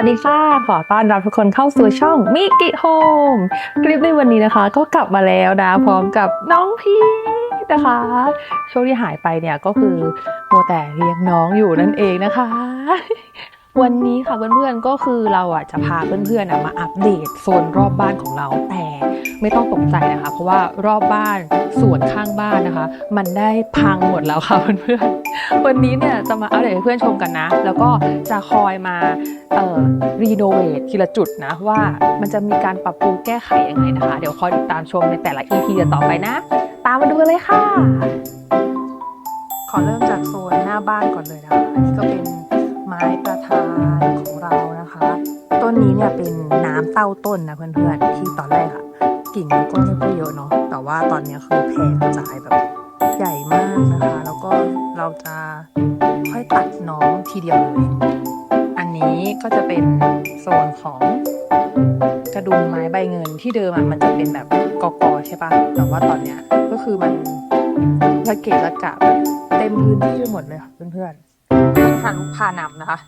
วัสดีค่ะ ขอต้อนรับทุกคนเข้าสู่ช่องมิกิโฮมคลิปในวันนี้นะคะ ก็กลับมาแล้วนะ พร้อมกับน้องพีนะคะช่วงที่หายไปเนี่ยก็คือโมแต่เลี้ยงน้องอยู่นั่นเองนะคะ วันนี้ค่ะเพื่อนๆก็คือเราอะจะพาเพื่อนๆมาอัปเดตโซนรอบบ้านของเราแต่ไม่ต้องตกใจนะคะ เพราะว่ารอบบ้านส่วนข้างบ้านนะคะ มันได้พังหมดแล้วค่ะเพื่อนๆวันนี้เนี่ยจะมาอัปเดตให้เพื่อนชมกันนะ แล้วก็จะคอยมาเอ่อรีโนเวททีละจุดนะว่ามันจะมีการปรับปรุงแก้ไขยังไงนะคะ เดี๋ยวคอยติดตามชมในแต่ละ EP เดี๋ยวต่อไปนะ ตามมาดูกันเลยค่ะ ขอเริ่มจากโซนหน้าบ้านก่อนเลยนะคะอันนี้ก็เป็น ม้ประธานของเรานะคะ ต้นนี้เนี่ยเป็นน้ำเต้าต้นนะเพื่อนๆที่ตอนแรกอะกิ่งมันก็ไม่ค่อยเยอะเนาะแต่ว่าตอนเนี้ยคือแผ่กระจายแบบใหญ่มากนะคะ แล้วก็เราจะค่อยตัดน้องทีเดียวเลยอันนี้ก็จะเป็นโซนของกระดุมไม้ใบเงินที่เดิมอะมันจะเป็นแบบกอกอใช่ปะแต่ว่าตอนเนี้ยก็คือมันระเกะระกะแบบเต็มพื้นที่ไปหมดเลยค่ะเพื่อนๆ หันพานำนะคะ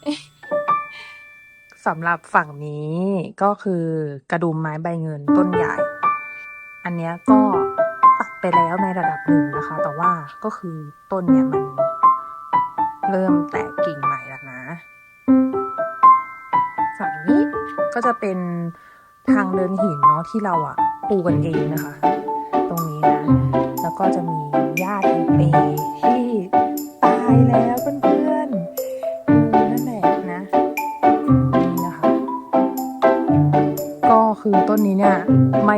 สำหรับฝั่งนี้ก็คือกระดุมไม้ใบเงินต้นใหญ่ อันนี้ก็ตัดไปแล้วในระดับหนึ่งนะคะ แต่ว่าก็คือต้นเนี่ยมันเริ่มแตกกิ่งใหม่แล้วนะ ฝั่งนี้ก็จะเป็นทางเดินหินเนาะที่เราอะปูกันเองนะคะ ตรงนี้นะ แล้วก็จะมีหญ้าไทเป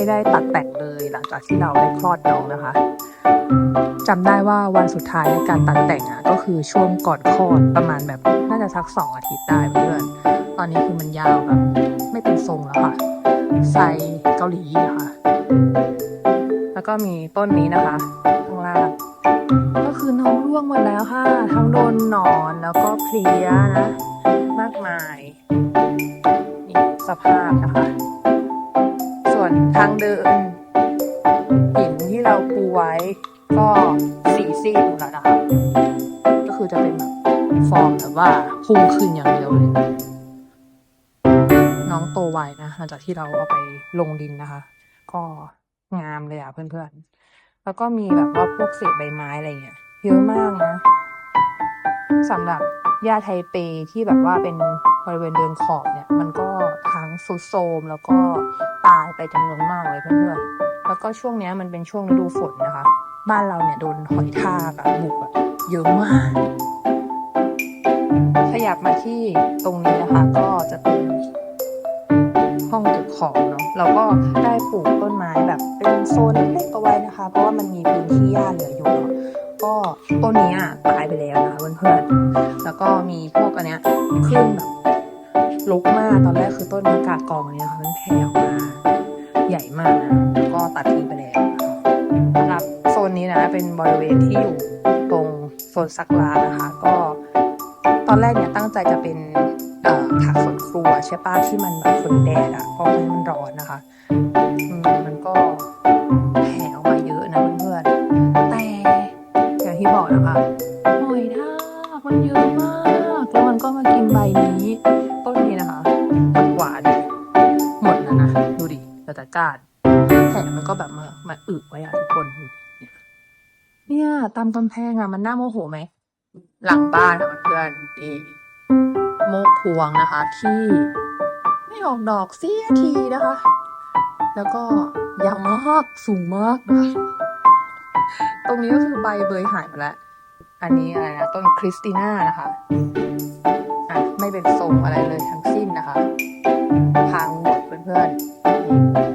ไม่ได้ตัดแต่งเลยหลังจากที่เราได้คลอดน้องนะคะจำได้ว่าวันสุดท้ายในการตัดแต่งอะก็คือช่วงก่อนคลอดประมาณแบบน่าจะสักสองอาทิตย์ได้เพื่อนตอนนี้คือมันยาวแบบไม่เป็นทรงแล้วค่ะไซส์เกาหลีนะคะแล้วก็มีต้นนี้นะคะข้างล่างก็คือน้องร่วงหมดแล้วค่ะทั้งโดนหนอนแล้วก็เพลียนะ มากมายนี่สภาพนะคะ เดินหินที่เราปูไว้ ก็สีซีดหมดแล้วนะคะ ก็คือจะเป็นแบบฟอร์มแบบว่าพุ่งขึ้นอย่างเดียวเลย น้องโตไวนะหลังจากที่เราเอาไปลงดินนะคะ ก็งามเลยอะเพื่อนๆ แล้วก็มีแบบว่าพวกเศษใบไม้อะไรเงี้ยเยอะมากนะสำหรับหญ้าไทเปที่แบบว่าเป็นบริเวณเดินขอบเนี่ย มันก็ทั้งสุดโทมแล้วก็ ตายไปจำนวนมากเลยเพื่อนๆ แล้วก็ช่วงนี้มันเป็นช่วงฤดูฝนนะคะ บ้านเราเนี่ยโดนหอยทากอะบุกอะเยอะมาก ขยับมาที่ตรงนี้นะคะ ก็จะเป็นห้องเก็บของเนาะเราก็ได้ปลูกต้นไม้แบบเป็นโซนเล็กๆเอาไว้นะคะ เพราะว่ามันมีพื้นที่หญ้าเหลืออยู่เนาะก็ต้นนี้อะตายไปแล้วนะคะเพื่อนๆ แล้วก็มีพวกอันเนี้ยขึ้นแบบลุกมากตอนแรกคือต้นมะกาดกองอันนี้นะคะ บริเวณที่อยู่ตรงโซนซักล้านะคะ ก็ตอนแรกเนี่ยตั้งใจจะเป็นผักสวนครัวใช่ปะที่มันแบบทนแดดอะเพราะมันร้อนนะคะ ตามกำแพงอะมันน่าโมโหไหม หลังบ้านค่ะเพื่อนๆนี่โมกพวงนะคะ ที่ ไม่ออกดอกเสียทีนะคะ แล้วก็ยาวมากสูงมากนะคะตรงนี้ก็คือใบเบยหายไปแล้ว อันนี้อะไรนะต้นคริสติน่านะคะอะไม่เป็นทรงอะไรเลยทั้งสิ้นนะคะ พังหมดเพื่อนๆ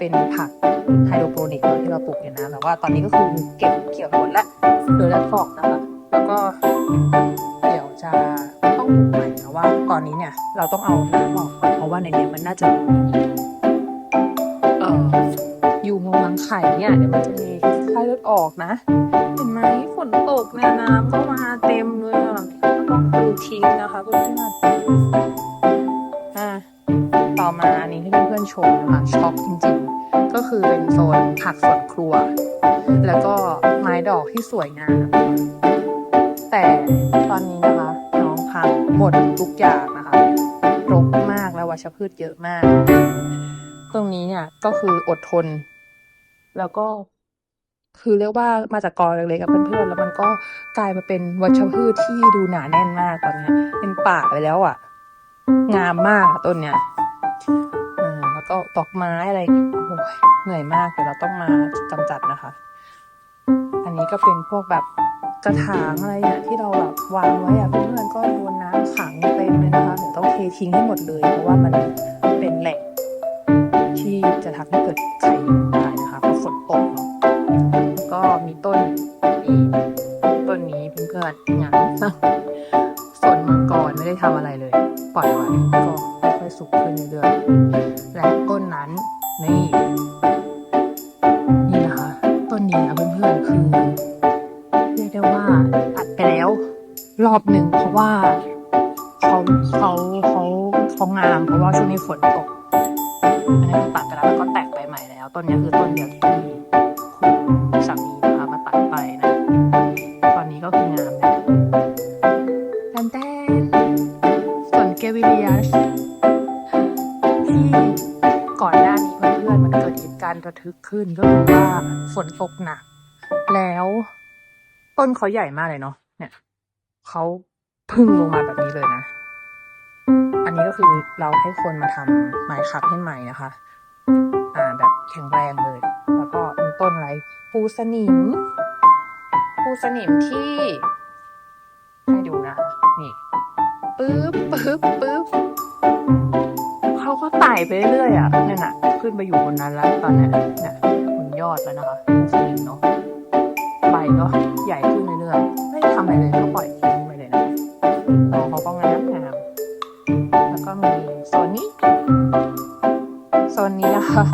เป็นผักไฮโดรโปนิกที่เราปลูกเนี่ยนะแต่ว่าตอนนี้ก็คือเก็บเกี่ยวหมดแล้วเหลือแต่ฟอกนะคะแล้วก็เดี๋ยวจะต้องปลูกใหม่นะว่า ตอนนี้เนี่ยเราต้องเอาน้ำออกเพราะว่าในนี้มันน่าจะเอ่ออยู่งวงไข่เนี่ยเดี๋ยวมันจะมีไข้เลือดออกนะ เห็นไหมฝนตกเนี่ยน้ำก็มาเต็มเลยอะต้องปลูกทิ้งนะคะเพื่อนๆอะต่อมาอันนี้ให้เพื่อนๆชมนะคะช็อกจริง ก็คือเป็นโซนผักสวนครัว แล้วก็ไม้ดอกที่สวยงาม แต่ตอนนี้นะคะ น้องพังหมดทุกอย่างนะคะรกมากแล้ววัชพืชเยอะมาก ตรงนี้เนี่ยก็คืออดทน แล้วก็คือเรียกว่ามาจากกอเล็กๆกับเพื่อนๆ แล้วมันก็กลายมาเป็นวัชพืชที่ดูหนาแน่นมากตอนนี้เป็นป่าไปแล้วอะ งามมากต้นเนี้ย อ่าแล้วก็ตอกไม้อะไรโอ้ยเหนื่อยมากเดี๋ยวเราต้องมากำจัดนะคะ อันนี้ก็เป็นพวกแบบกระถางอะไรอะที่เราแบบวางไว้อะเพื่อนๆก็โดนน้ำขังเต็มเลยนะคะเดี๋ยวต้องเททิ้งให้หมดเลยเพราะว่ามัน ปล่อยไว้ก็ค่อยสุกขึ้นเรื่อยๆและต้นนั้นนี่นี่นะคะ ต้นนี้นะเพื่อนๆคือเรียกได้ว่าตัดไปแล้ว รอบหนึ่งเพราะว่าเขาเขาเขาเขางาม เพราะว่าช่วงนี้ฝนตกอันนี้ตัดไปแล้วแล้วก็แตกใบใหม่แล้ว ต้นนี้คือต้นเดียวที่คุณสามี การณ์ระทึกขึ้นก็คือว่าฝนตกหนักแล้วต้นเขาใหญ่มากเลยเนาะเนี่ยเขาพึ่งลงมาแบบนี้เลยนะ อันนี้ก็คือเราให้คนมาทำไม้ขับให้ใหม่นะคะ อ่าแบบแข็งแรงเลย แล้วก็มีต้นอะไรปูสนิมปูสนิมที่ให้ดูนะ นี่ปึ๊บปึ๊บปึ๊บเขาก็ไต่ไปเรื่อยอะนั่นน่ะ ขึ้นไปอยู่บนนั้นแล้วตอนนี้เนี่ยบนยอดแล้วนะคะสนิมเนาะใบก็ใหญ่ขึ้นเรื่อยๆไม่ทำอะไรเลยเขาปล่อยทิ้งไปเลยนะน้อเขาก็งามงามแล้วก็มีโซนนี้โซนนี้นะคะ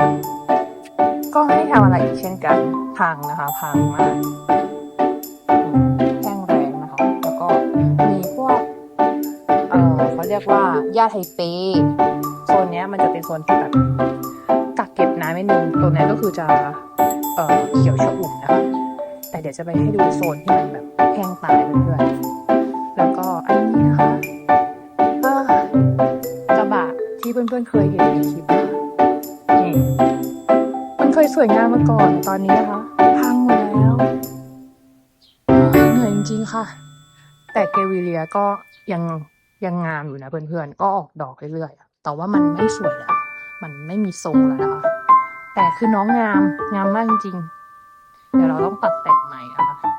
ก็ไม่ทำอะไรอีกเช่นกันพังนะคะพังมากแห้งแรงนะคะแล้วก็มีพวกเอ่อเขาเรียกว่าหญ้าไทเปโซนนี้มันจะเป็นโซนที่แบบ นิดนึงตัวนี้ก็คือจะเอ่อเขียวชอุ่มนะคะแต่เดี๋ยวจะไปให้ดูโซนที่มันแบบแห้งตายเพื่อนๆแล้วก็อันนี้นะคะเอ่อกระบะที่เพื่อนๆเคยเห็นในคลิปนี่มันเคยสวยงามมาก่อนตอนนี้นะคะพังหมดแล้วเหนื่อยจริงๆค่ะ แต่เกวิเลียก็ยังยังงามอยู่นะเพื่อนๆก็ออกดอกเรื่อยๆแต่ว่ามันไม่สวยแล้วมันไม่มีทรงแล้วนะคะ แต่คือน้องงาม งามมากจริงๆ เดี๋ยวเราต้องตัดแต่งใหม่นะคะ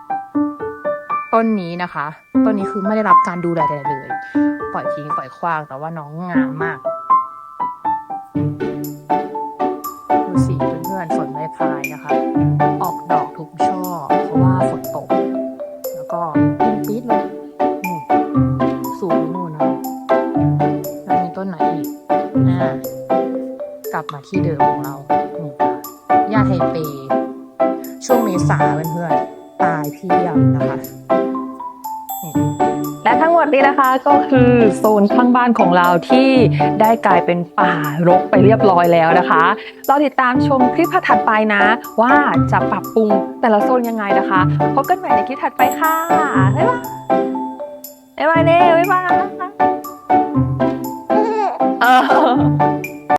ต้นนี้นะคะ ต้นนี้คือไม่ได้รับการดูแลใดๆเลย ปล่อยทิ้งปล่อยขว้างแต่ว่าน้องงามมากดูสีเพื่อนๆฝนไม่พายนะคะ ออกดอกทุกช่อเพราะว่าฝนตก แล้วก็ปี๊ดเลยนู่นสูงนู่นนะแล้วมีต้นไหนอีกอ่ากลับมาที่เดิมของเรา นะคะก็คือโซนข้างบ้านของเราที่ได้กลายเป็นป่ารกไปเรียบร้อยแล้วนะคะเราติดตามชมคลิปถัดไปนะ ว่าจะปรับปรุงแต่ละโซนยังไงนะคะพบกันใหม่ในคลิปถัดไปค่ะบ๊ายบายบ๊ายบายเน่บ๊ายบายเออ